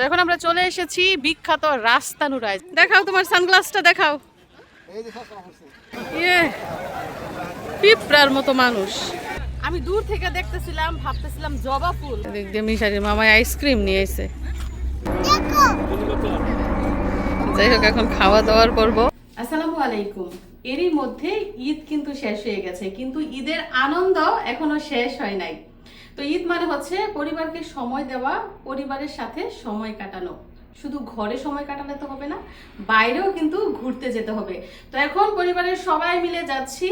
তো এখন আমরা চলে এসেছি বিখ্যাত রাস্তানুরায় দেখাও তোমার সানগ্লাসটা, দেখাও। ইয়ে পিঁপড়ার মতো মানুষ। আমি দূর থেকে দেখতেছিলাম, ভাবতেছিলাম জবা ফুল। এদিক দিয়ে মিশারির মামায় আইসক্রিম নিয়ে এসে যাই হোক, এখন খাওয়া দাওয়ার করব আসসালামু আলাইকুম। এরই মধ্যে ঈদ কিন্তু শেষ হয়ে গেছে, কিন্তু ঈদের আনন্দ এখনও শেষ হয় নাই। তো ঈদ মানে হচ্ছে পরিবারকে সময় দেওয়া, পরিবারের সাথে সময় কাটানো। শুধু ঘরে সময় কাটালে তো হবে না, বাইরেও কিন্তু ঘুরতে যেতে হবে। তো এখন পরিবারের সবাই মিলে যাচ্ছি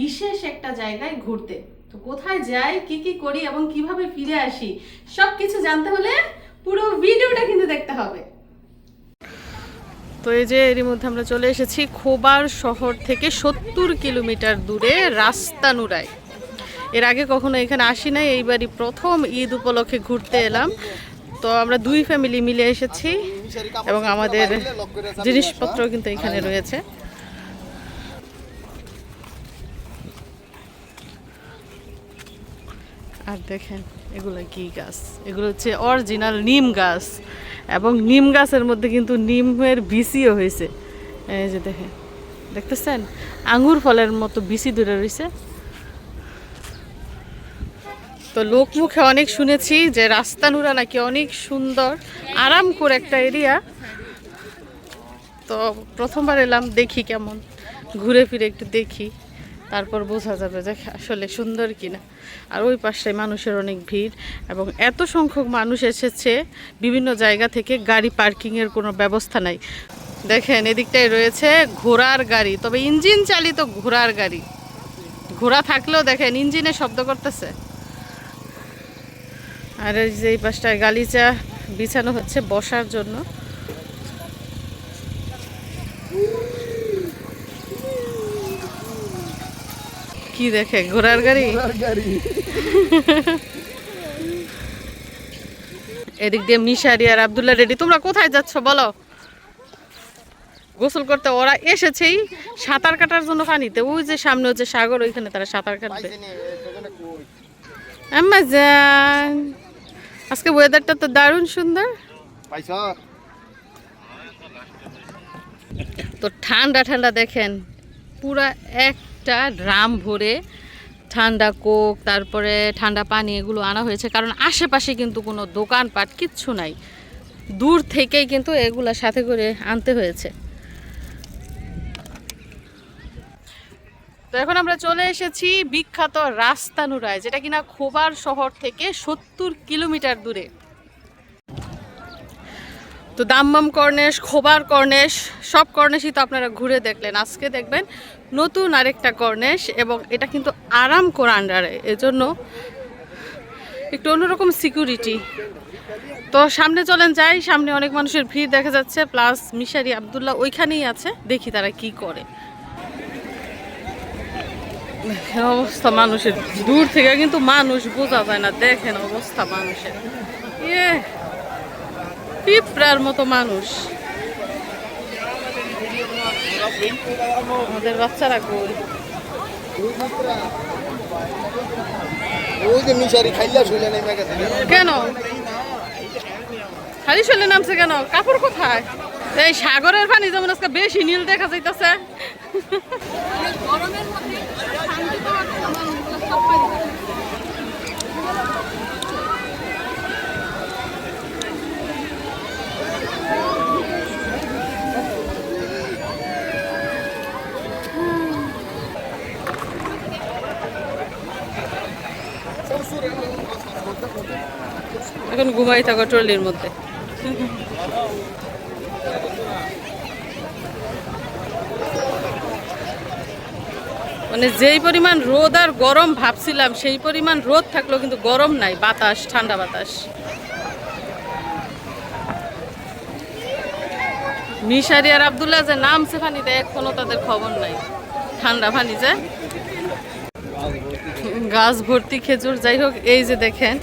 বিশেষ একটা জায়গায় ঘুরতে। তো কোথায় যাই, কি কি করি এবং কীভাবে ফিরে আসি সব কিছু জানতে হলে পুরো ভিডিওটা কিন্তু দেখতে হবে। তো এই যে এরই মধ্যে আমরা চলে এসেছি খোবার শহর থেকে সত্তর কিলোমিটার দূরে রাস্তানুরায়। এর আগে কখনো এখানে আসি নাই, এইবারই প্রথম ঈদ উপলক্ষে ঘুরতে এলাম। তো আমরা দুই ফ্যামিলি মিলে এসেছি এবং আমাদের জিনিসপত্র কিন্তু এখানে রয়েছে। আর দেখেন, এগুলো কি গাছ? এগুলো হচ্ছে অরিজিনাল নিম গাছ এবং নিম গাছের মধ্যে কিন্তু নিমের বিসিও হয়েছে। এই যে দেখেন, দেখতেছেন? আঙুর ফলের মতো বিসি দূরে রয়েছে। তো লোক মুখে অনেক শুনেছি যে রাস্তানুরা নাকি অনেক সুন্দর আরাম করে একটা এরিয়া। তো প্রথমবার এলাম, দেখি কেমন। ঘুরে ফিরে একটু দেখি, তারপর বোঝা যাবে যে আসলে সুন্দর কিনা। আর ওই পাশে মানুষের অনেক ভিড় এবং এত সংখ্যক মানুষ এসেছে, বিভিন্ন জায়গা থেকে গাড়ি পার্কিংয়ের কোনো ব্যবস্থা নাই। দেখেন, এদিকটায় রয়েছে ঘোড়ার গাড়ি, তবে ইঞ্জিন চালিত ঘোড়ার গাড়ি। ঘোড়া থাকলেও দেখেন, ইঞ্জিনে শব্দ করতেছে। আর এই যে এই পাশটায় গালিচা বিছানো হচ্ছে বসার জন্য। কি দেখে? ঘোড়ার গাড়ি? এদিক দিয়ে মিশারি আর আবদুল্লাহ রেডি। তোমরা কোথায় যাচ্ছ বলো? গোসল করতে ওরা এসেছেই সাঁতার কাটার জন্য পানিতে। ওই যে সামনে হচ্ছে সাগর ওইখানে তারা সাঁতার কাটবে। আম্মা যান। আজকে ওয়েদারটা তো দারুণ সুন্দর। তো ঠান্ডা ঠান্ডা দেখেন পুরা একটা ড্রাম ভরে ঠান্ডা কোক তারপরে ঠান্ডা পানি এগুলো আনা হয়েছে। কারণ আশেপাশে কিন্তু কোনো দোকানপাট কিচ্ছু নাই। দূর থেকেই কিন্তু এগুলা সাথে করে আনতে হয়েছে। তো এখন আমরা চলে এসেছি বিখ্যাত রাস্তানুরায় যেটা কিনা খোবার শহর থেকে সত্তর কিলোমিটার দূরে। তো দাম্মাম কর্নেশ খোবার কর্নেশ সব কর্নেশই তো আপনারা ঘুরে দেখলেন। আজকে দেখবেন নতুন আরেকটা কর্নেশ এবং এটা কিন্তু আরাম কর আন্ডারে, এজন্য একটু অন্যরকম সিকিউরিটি। তো সামনে চলেন যাই, সামনে অনেক মানুষের ভিড় দেখা যাচ্ছে, প্লাস মিশারি আবদুল্লাহ ওইখানেই আছে, দেখি তারা কি করে। অবস্থা মানুষের। দূর থেকে কিন্তু মানুষ বোঝা যায় না দেখেন অবস্থা মানুষের। ইয়ে পিঁপড়ার মতো মানুষ। আমাদের বাচ্চারা গেছে কেন? খালি চলে নামছে কেন? কাপড় কোথায়? এই সাগরের পানি যেমন আজকে বেশি নীল দেখা যাইতেছে এখন ঘুমাই থাকো ট্রলির মধ্যে। মানে যেই পরিমাণ রোদ আর গরম ভাবছিলাম, সেই পরিমাণ রোদ থাকলেও কিন্তু গরম নাই, বাতাস, ঠান্ডা বাতাস। মিশারি আর আবদুল্লাহ যে নামছে ফানিতে এখনও তাদের খবর নাই। ঠান্ডা ফানি যে। গাছ ভর্তি খেজুর, যাই হোক, এই যে দেখেন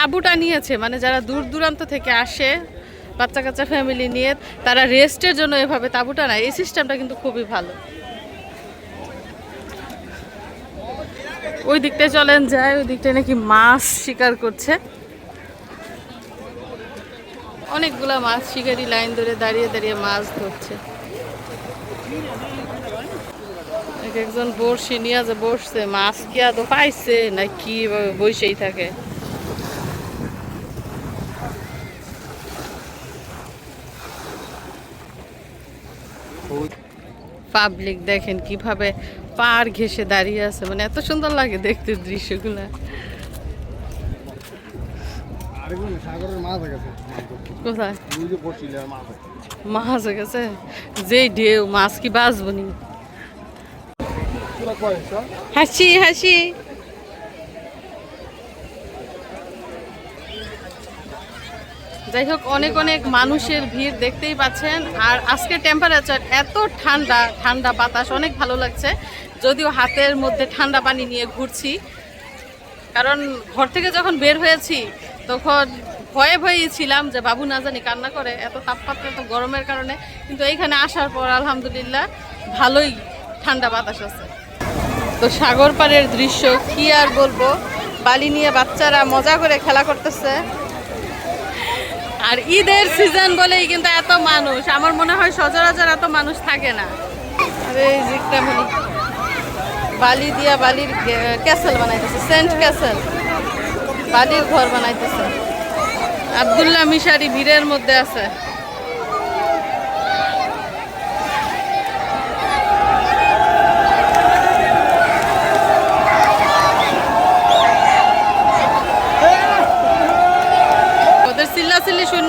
তাঁবুটা নিয়েছে মানে যারা দূর দূরান্ত থেকে আসে, বাচ্চা কাচ্চা ফ্যামিলি নিয়ে, তারা রেস্টের জন্য এভাবে তাঁবুটা নেয়। এই সিস্টেমটা কিন্তু খুবই ভালো। ওই দিকটায় চলেন যায় ওই দিকটায় নাকি মাছ শিকার করছে। অনেকগুলা মাছ শিকারি লাইন ধরে দাঁড়িয়ে দাঁড়িয়ে মাছ ধরছে। এক একজন বড়শি নিয়ে যে বসছে, মাছ কি আদৌ পাইছে, না কি বসেই থাকে? পাবলিক দেখেন কীভাবে পার ঘেসে দাঁড়িয়ে আছে। মানে এত সুন্দর লাগে দেখতে দৃশ্যগুলা। কোথায়? মাছ হয়ে গেছে যেই ঢেউ মাছ কি বাঁচবো নি? তোরা কয়েছ হাসি হাসি। যাই হোক, অনেক অনেক মানুষের ভিড় দেখতেই পাচ্ছেন। আর আজকে টেম্পারেচার এত ঠান্ডা ঠান্ডা বাতাস, অনেক ভালো লাগছে। যদিও হাতের মধ্যে ঠান্ডা পানি নিয়ে ঘুরছি। কারণ ঘর থেকে যখন বের হয়েছি, তখন ভয়ে ভয়েই ছিলাম যে বাবু না জানি কান্না করে, এত তাপমাত্রা তো গরমের কারণে। কিন্তু এইখানে আসার পর আলহামদুলিল্লাহ ভালোই ঠান্ডা বাতাস আছে। তো সাগর পাড়ের দৃশ্য কি আর বলব? বালি নিয়ে বাচ্চারা মজা করে খেলা করতেছে। আর ঈদের সিজন বলেই কিন্তু এত মানুষ। আমার মনে হয় সচরাচর এত মানুষ থাকে না। মানে বালি দিয়া বালির ক্যাসেল বানাইতেছে, সেন্ট ক্যাসেল। বালির ঘর বানাইতেছে। আবদুল্লাহ মিশারি ভিড়ের মধ্যে আছে।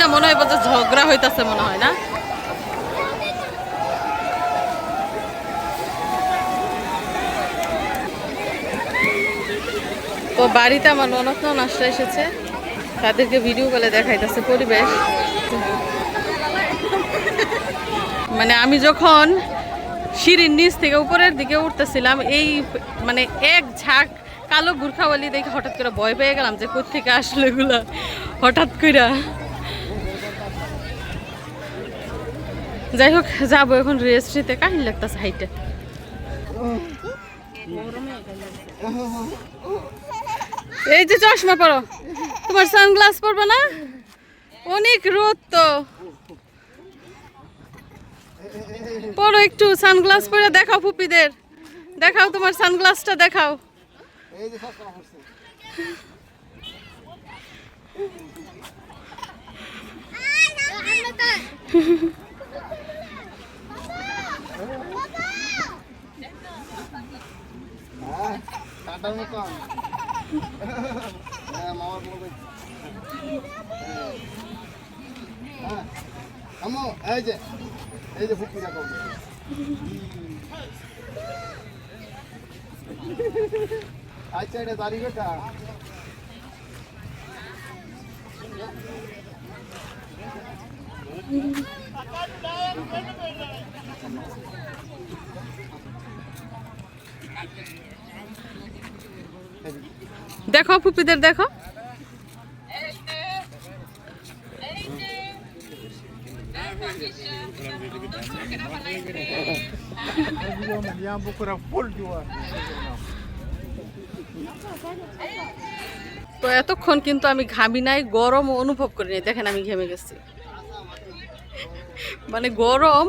না, মনে হয় যে ঝগড়া হইতাছে মনে হয়, না? তো বাড়িতে আমার ননদ ননাসরা এসেছে। তাদেরকে ভিডিও কলে দেখাইতেছে পরিবেশ। মানে আমি যখন সিঁড়ির নিচ থেকে উপরের দিকে উঠতেছিলাম, এই মানে এক ঝাঁক কালো গুর্খাওয়ালি দেখে হঠাৎ করে ভয় পেয়ে গেলাম যে কোথেকে আসলো এগুলা। হঠাৎ করে যাই হোক যাব এখন রেস্ট নিতে। কাহিনী লাগতেছে হাইটে। এই যে চশমা পরো। তোমার সানগ্লাস পরবে না? অনেক রোদ তো। পরো একটু সানগ্লাস পরে, দেখাও ফুপিদের। দেখাও তোমার সানগ্লাসটা দেখাও। এই যে সব করা হচ্ছে হ্যাঁ কাটার মতন হ্যাঁ মামার বলবে হ্যাঁ আম্মু এই যে এই যে ফুকি রাখো আচ্ছা এটা দাঁড়িয়ে বেটা। দেখো ফুপিদের, দেখো। তো এতক্ষণ কিন্তু আমি ঘামি নাই, গরম অনুভব করিনি দেখেন আমি ঘেমে গেছি। মানে গরম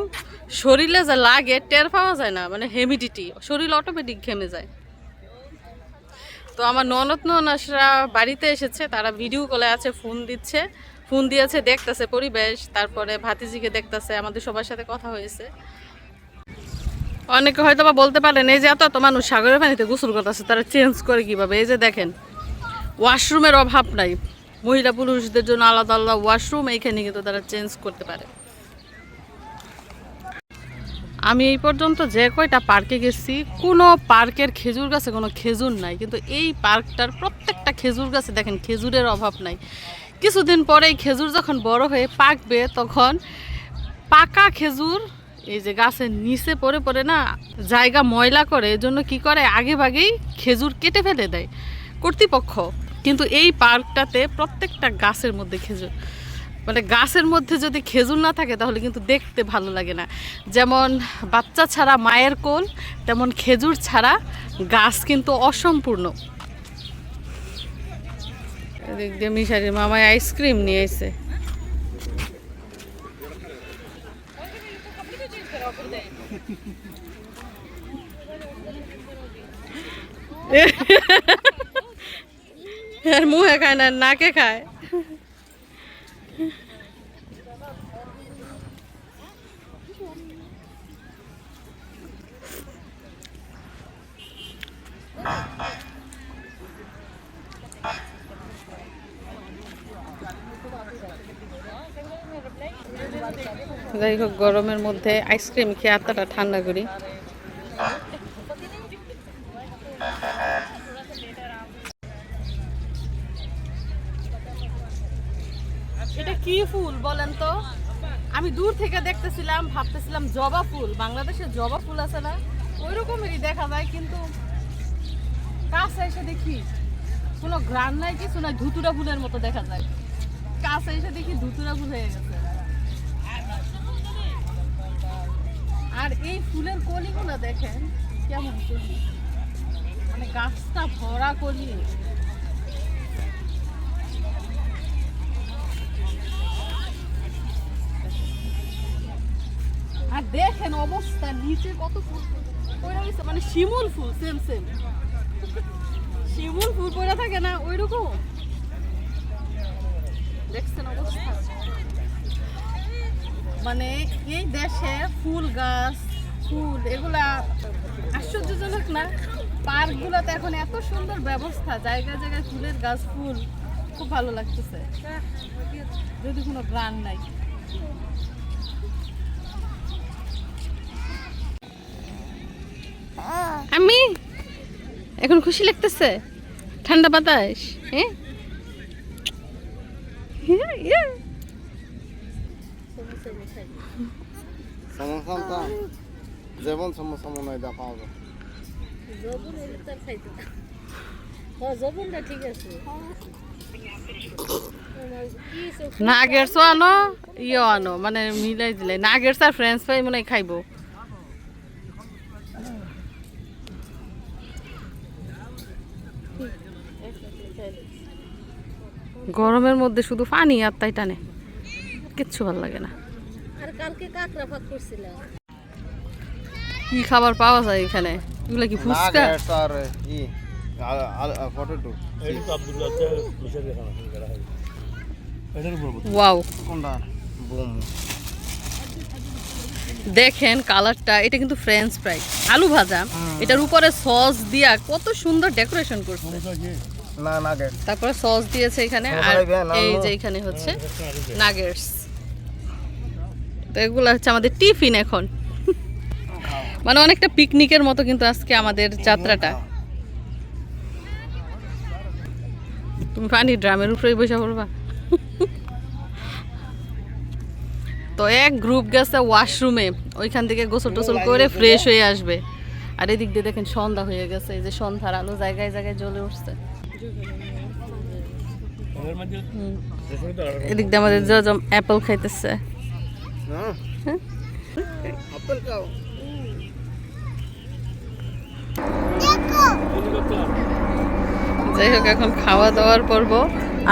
শরীরে যা লাগে, টের পাওয়া যায় না মানে হেমিডিটি শরীর অটোমেটিক ঘেমে যায়। তো আমার ননদ ননাসরা বাড়িতে এসেছে, তারা ভিডিও কলে আছে ফোন দিচ্ছে। ফোন দিয়েছে, দেখতেছে পরিবেশ, তারপরে ভাতিজিকে দেখতেছে, আমাদের সবার সাথে কথা হয়েছে। অনেকে হয়তো বা বলতে পারেন, এই যে এত এত মানুষ সাগরের পানিতে গোসল করতেছে, তারা চেঞ্জ করে কীভাবে? এই যে দেখেন ওয়াশরুমের অভাব নাই। মহিলা পুরুষদের জন্য আলাদা আলাদা ওয়াশরুম এইখানে কিন্তু তারা চেঞ্জ করতে পারে। আমি এই পর্যন্ত যে কয়টা পার্কে গেছি, কোনো পার্কের খেজুর গাছে কোনো খেজুর নাই, কিন্তু এই পার্কটার প্রত্যেকটা খেজুর গাছে দেখেন খেজুরের অভাব নাই। কিছুদিন পরেই খেজুর যখন বড় হয়ে পাকবে, তখন পাকা খেজুর, এই যে গাছের নিচে পড়ে পড়ে না, জায়গা ময়লা করে, এজন্য কি করে? আগে ভাগেই খেজুর কেটে ফেলে দেয় কর্তৃপক্ষ। কিন্তু এই পার্কটাতে প্রত্যেকটা গাছের মধ্যে খেজুর। মানে গাছের মধ্যে যদি খেজুর না থাকে, তাহলে কিন্তু দেখতে ভালো লাগে না। যেমন বাচ্চা ছাড়া মায়ের কোল, তেমন খেজুর ছাড়া গাছ কিন্তু অসম্পূর্ণ। এদিক মিশারি মামায় আইসক্রিম নিয়ে এসে আর মুহে খায় না নাকে খায়। যাই হোক গরমের মধ্যে আইসক্রিম খেয়ে আত্মাটা ঠান্ডা করি। এটা কি ফুল বলেন তো? আমি দূর থেকে দেখতেছিলাম, ভাবতেছিলাম জবা ফুল। বাংলাদেশে জবা ফুল আছে না? ওই রকমেরই দেখা যায়, কিন্তু কাছে এসে দেখি কোনো গ্রান নাই, কিছু না ধুতুরা ফুলের মতো দেখা যায়। কাছে এসে দেখি ধুতুরা ফুল হয়ে গেছে। আর এই ফুলের কলিগুলো দেখেন, কেমন কলি। মানে গাছটা ভরা কলি। আর দেখেন অবস্থা, নিচে কত ফুল। মানে শিমুল ফুল সেম সেম শিমুল ফুল থাকে না ওই রকম দেখছেন অবস্থা? মানে এই দেশে ফুল গাছ, ফুল, এগুলা আশ্চর্যজনক না? পার্কগুলোতে এখন এত সুন্দর ব্যবস্থা, জায়গায় জায়গায় ফুলের গাছ, ফুল। খুব ভালো লাগতেছে। যদি কোনো গ্রান নাই আমি এখন খুশি লাগতেছে? ঠান্ডা বাতাস হ্যাঁ? যেমন সমস্যা মনে হয় হ্যাঁ নাগেটসও আনো ইয়েও আনো মানে মিলাই দিলে। নাগেটস আর ফ্রেঞ্চ ফ্রাই মনে হয় খাইবো। গরমের মধ্যে শুধু পানি আর তাই টানে। কিচ্ছু ভালো লাগে না। আর কালকে কাকড়া ভাগ করছিলাম কি খাবার পাওয়া যায় এখানে? এগুলো কি ফুচকা? আর ই পটেটো ওয়াও। কোনটা? বুম। দেখেন কালারটা এটা কিন্তু ফ্রেঞ্চ ফ্রাই। আলু ভাজা এটার উপরে সস দিয়া কত সুন্দর ডেকোরেশন করছে। না নাগেট তারপরে সস দিয়েছে এখানে আর এই যে এখানে হচ্ছে নাগেটস তো এগুলো হচ্ছে আমাদের টিফিন এখন। মানে অনেকটা পিকনিকের মতো কিন্তু আজকে আমাদের যাত্রাটা। তুমি পানি ড্রামের উপরেই বসে পড়বা। তো এক গ্রুপ গেছে ওয়াশরুমে ওইখান থেকে গোসল টোসল করে ফ্রেশ হয়ে আসবে। আর এদিক দিয়ে দেখেন সন্ধ্যা হয়ে গেছে এই যে সন্ধ্যার আলো জায়গায় জায়গায় জ্বলে উঠছে। এদিক দিয়ে আমাদের জজম অ্যাপেল খাইতেছে। হ্যাঁ? যাই হোক এখন খাওয়া দাওয়ার পর্ব।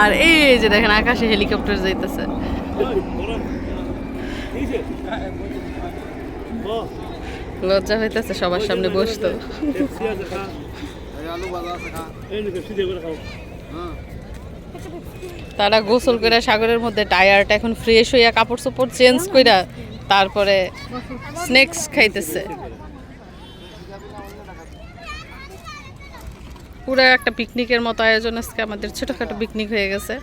আর এই যে দেখেন আকাশে হেলিকপ্টার যাইতেছে। লজ্জা হইতেছে সবার সামনে বসতো। তারা গোসল করে সাগরের মধ্যে টায়ারটা এখন ফ্রেশ হইয়া কাপড় চোপড় চেঞ্জ কইরা তারপরে স্ন্যাক্স খাইতেছে। পুরো একটা পিকনিকের মতো আয়োজন আজকে আমাদের, ছোটখাটো পিকনিক হয়ে গেছে।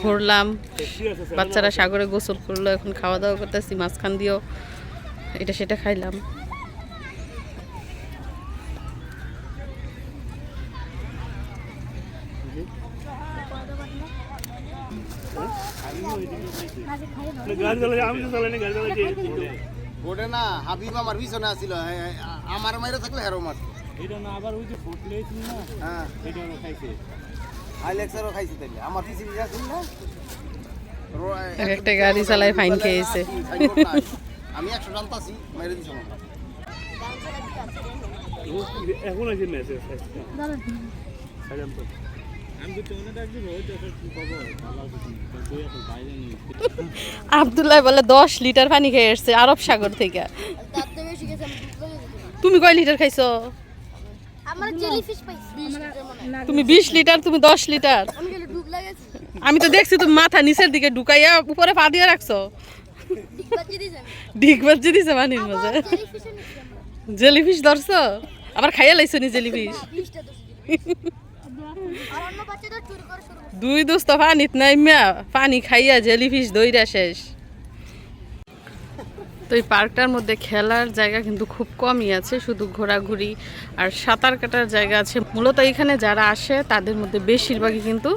ঘুরলাম, বাচ্চারা সাগরে গোসল করল, এখন খাওয়া দাওয়া করতেছি, মাঝখান দিয়েও এটা সেটা খাইলাম। গাড়ি চালাই আমি তো চালাই না গাড়ি ওটা না হাবিব আমার পিছনে এ- আমার মাইরে থাকলে হেরো মার এটা না আবার ওই যে ফুটলে না হ্যাঁ। এটা খাইছে। হাইলেক্সারও খাইছি তাইলে আমার পিছিয়ে আসছিল না একটা গাড়ি চালায় ফাইন খেয়েছে আমি একশো জানতাছি মেরে দিছ আমার এখন আছে মেসেজ আবদুল্লাহ বলে দশ লিটার পানি খেয়ে এসছে আরব সাগর থেকে। তুমি কয় লিটার খাইছো। তুমি বিশ লিটার, তুমি দশ লিটার। আমি তো দেখছি তুমি মাথা নিচের দিকে ঢুকাইয়া উপরে পা দিয়ে রাখছো। ডিগ বাচ্চা দিয়েছে ডিগ বাজে দিছে পানির মাঝে জেলিফিশ ধরছো? আবার খাইয়া লাইছো নি জেলিফিশ? দুই দোস্ত পানিত নাইমা পানি খাইয়া জেলিফিশ দইরা শেষ। তো এই পার্কটার মধ্যে খেলার জায়গা কিন্তু খুব কমই আছে, শুধু ঘোরাঘুরি আর সাঁতার কাটার জায়গা আছে। মূলত এখানে যারা আসে, তাদের মধ্যে বেশিরভাগই কিন্তু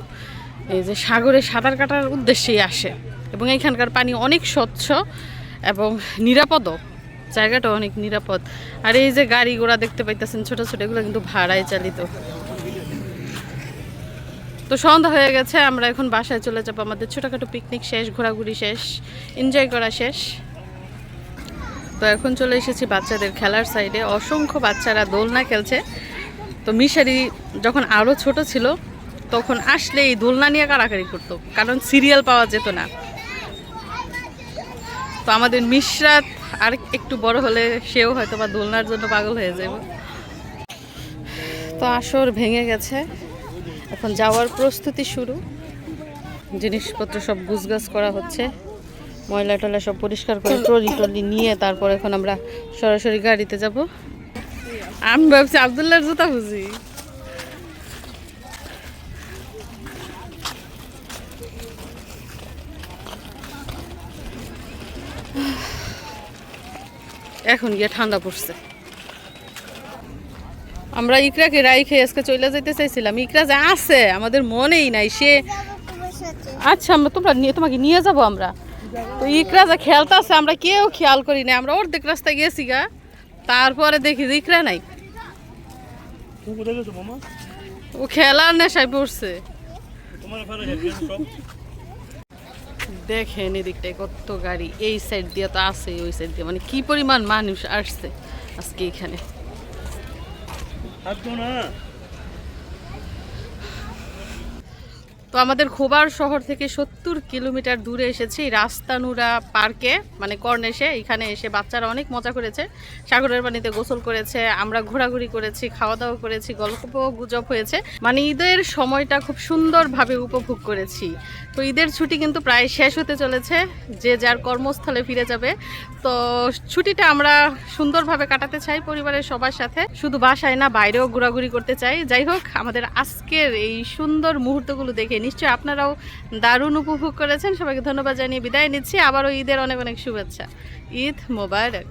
এই যে সাগরে সাঁতার কাটার উদ্দেশ্যেই আসে। এবং এখানকার পানি অনেক স্বচ্ছ এবং নিরাপদও। জায়গাটা অনেক নিরাপদ। আর এই যে গাড়ি ঘোড়া দেখতে পাইতেছেন ছোট ছোট, এগুলো কিন্তু ভাড়ায় চালিত। তো সন্ধ্যা হয়ে গেছে, আমরা এখন বাসায় চলে যাব। আমাদের ছোটোখাটো পিকনিক শেষ, ঘোরাঘুরি শেষ এনজয় করা শেষ। তো এখন চলে এসেছি বাচ্চাদের খেলার সাইডে অসংখ্য বাচ্চারা দোলনা খেলছে। তো মিশারি যখন আরও ছোট ছিল, তখন আসলে এই দোলনা নিয়ে কাড়াকাড়ি করতো, কারণ সিরিয়াল পাওয়া যেত না। তো আমাদের মিশরাত আর একটু বড় হলে সেও হয়তো বা দোলনার জন্য পাগল হয়ে যাবে। তো আসর ভেঙে গেছে। এখন যাওয়ার প্রস্তুতি শুরু। জিনিসপত্র সব গুছগাছ করা হচ্ছে। ময়লা টয়লা সব পরিষ্কার করে ট্রলি টলি নিয়ে তারপর এখন আমরা সরাসরি গাড়িতে যাব। আমি ভাবছি আবদুল্লার জুতা বুঝি। এখন গিয়ে ঠান্ডা পড়ছে। আমরা ইকরাকে রাইখে আজকে চলে যেতে চাইছিলাম। ইকরা যে আছে আমাদের মনেই নাই সে আচ্ছা আমরা তোমরা নিয়ে তোমাকে নিয়ে যাব আমরা। তো ইকরা যে খেলতে আছে আমরা কেউ খেয়াল করি না আমরা অর্ধেক রাস্তায় গেছি গা। তারপরে দেখি যে ইকরা নাই। ও খেলার নেশায় পড়ছে। দেখেন এদিকটায় কত গাড়ি। এই সাইড দিয়ে তো আছে ওই সাইড দিয়ে। মানে কি পরিমাণ মানুষ আসছে আজকে এখানে? থাকতো না তো আমাদের খোবার শহর থেকে সত্তর কিলোমিটার দূরে এসেছি রাস্তানুরা পার্কে মানে কর্নেশে এখানে এসে বাচ্চারা অনেক মজা করেছে। সাগরের পানিতে গোসল করেছে, আমরা ঘোরাঘুরি করেছি খাওয়া দাওয়া করেছি গল্প গুজব হয়েছে। মানে ঈদের সময়টা খুব সুন্দরভাবে উপভোগ করেছি। তো ঈদের ছুটি কিন্তু প্রায় শেষ হতে চলেছে, যে যার কর্মস্থলে ফিরে যাবে। তো ছুটিটা আমরা সুন্দরভাবে কাটাতে চাই পরিবারের সবার সাথে। শুধু বাসায় না, বাইরেও ঘোরাঘুরি করতে চাই। যাই হোক, আমাদের আজকের এই সুন্দর মুহূর্তগুলো দেখে নিশ্চয়ই আপনারাও দারুণ উপভোগ করেছেন। সবাইকে ধন্যবাদ জানিয়ে বিদায় নিচ্ছি। আবারও ঈদের অনেক অনেক শুভেচ্ছা। ঈদ মোবারক।